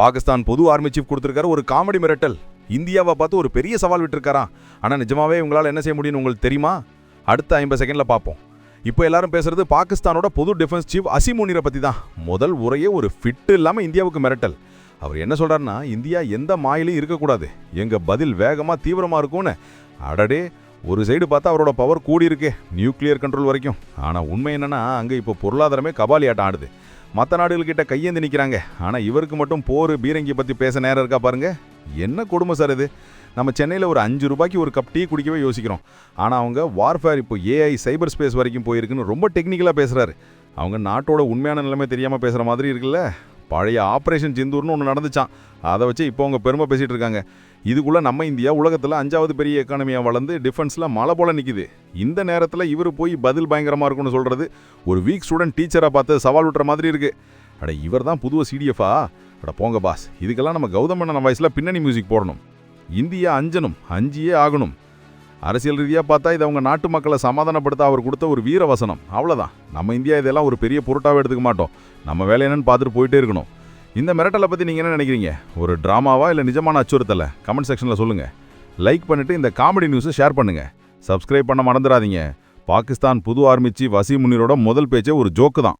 பாகிஸ்தான் பொது army chief கொடுத்துருக்காரு ஒரு காமெடி மிரட்டல். இந்தியாவை பார்த்து ஒரு பெரிய சவால் விட்டுருக்காராம் ஆனால் நிஜமாவே உங்களால் என்ன செய்ய முடியும்னு உங்களுக்கு தெரியுமா? அடுத்த ஐம்பது செகண்டில் பார்ப்போம். இப்போ எல்லாரும் பேசுறது பாகிஸ்தானோட பொது டிஃபென்ஸ் சீஃப் அசிமுனிரை பற்றி தான் முதல் உரையே ஒரு ஃபிட்டு இல்லாமல் இந்தியாவுக்கு மிரட்டல். அவர் என்ன சொல்கிறாருன்னா இந்தியா எந்த மாயிலையும் இருக்கக்கூடாது. எங்கள் பதில் வேகமாக தீவிரமாக இருக்கும்னு. அடடே ஒரு சைடு பார்த்தா அவரோட பவர் கூடியிருக்கு நியூக்ளியர் கண்ட்ரோல் வரைக்கும். ஆனால் உண்மை என்னென்னா அங்கே இப்போ பொருளாதாரமே கபாலி ஆட்டம் ஆடுது. மற்ற நாடுகள்கிட்ட கையேந்தி நிற்கிறாங்க ஆனால் இவருக்கு மட்டும் போர் பீரங்கி பற்றி பேச நேரம் இருக்கா பாருங்கள் என்ன கொடுமை சார் இது? நம்ம சென்னையில் ஒரு அஞ்சு ரூபாய்க்கு ஒரு கப் டீ குடிக்கவே யோசிக்கிறோம். ஆனால் அவங்க வார்ஃபேர் இப்போ ஏஐ சைபர் ஸ்பேஸ் வரைக்கும் போயிருக்குன்னு ரொம்ப டெக்னிக்கலாக பேசுகிறாரு அவங்க நாட்டோட உண்மையான நிலைமை தெரியாமல் பேசுகிற மாதிரி இருக்குல்ல. பழைய ஆப்ரேஷன் சிந்தூர்னு ஒன்று நடந்துச்சான் அதை வச்சு இப்போ அவங்க பெருமை பேசிகிட்டு இருக்காங்க. இதுக்குள்ளே நம்ம இந்தியா உலகத்தில் அஞ்சாவது பெரிய எக்கானமியாக வளர்ந்து டிஃபென்ஸில் மலை போல நிற்கிது இந்த நேரத்தில் இவர் போய் பதில் பயங்கரமாக இருக்கும்னு சொல்கிறது ஒரு வீக் ஸ்டூடெண்ட் டீச்சரை பார்த்து சவால் விட்டுற மாதிரி இருக்குது அட இவர் தான் புதுவ சிடிஎஃபா அட போங்க பாஸ் இதுக்கெல்லாம் நம்ம கௌதம் அண்ணன் வயசில் பின்னணி மியூசிக் போடணும். இந்தியா அஞ்சனும் அஞ்சியே ஆகணும். அரசியல் ரீதியாக பார்த்தா இது அவங்க நாட்டு மக்களை சமாதானப்படுத்த அவர் கொடுத்த ஒரு வீர வசனம். அவ்வளோதான் நம்ம இந்தியா இதெல்லாம் ஒரு பெரிய பொருட்டாவே எடுத்துக்க மாட்டோம். நம்ம வேலை என்னன்னு பார்த்துட்டு போயிட்டே இருக்கணும். இந்த மிரட்டலை பற்றி நீங்கள் என்ன நினைக்கிறீங்க? ஒரு ட்ராமாவா இல்லை நிஜமான அச்சுறுத்தலை? கமெண்ட் செக்ஷனில் சொல்லுங்கள் லைக் பண்ணிவிட்டு இந்த காமெடி நியூஸை ஷேர் பண்ணுங்கள் சப்ஸ்கிரைப் பண்ண மறந்துடாதீங்க. பாகிஸ்தான் புது ஆர்மிச்சி சீஃப் வசீம் முதல் பேச்சே ஒரு ஜோக்கு தான்.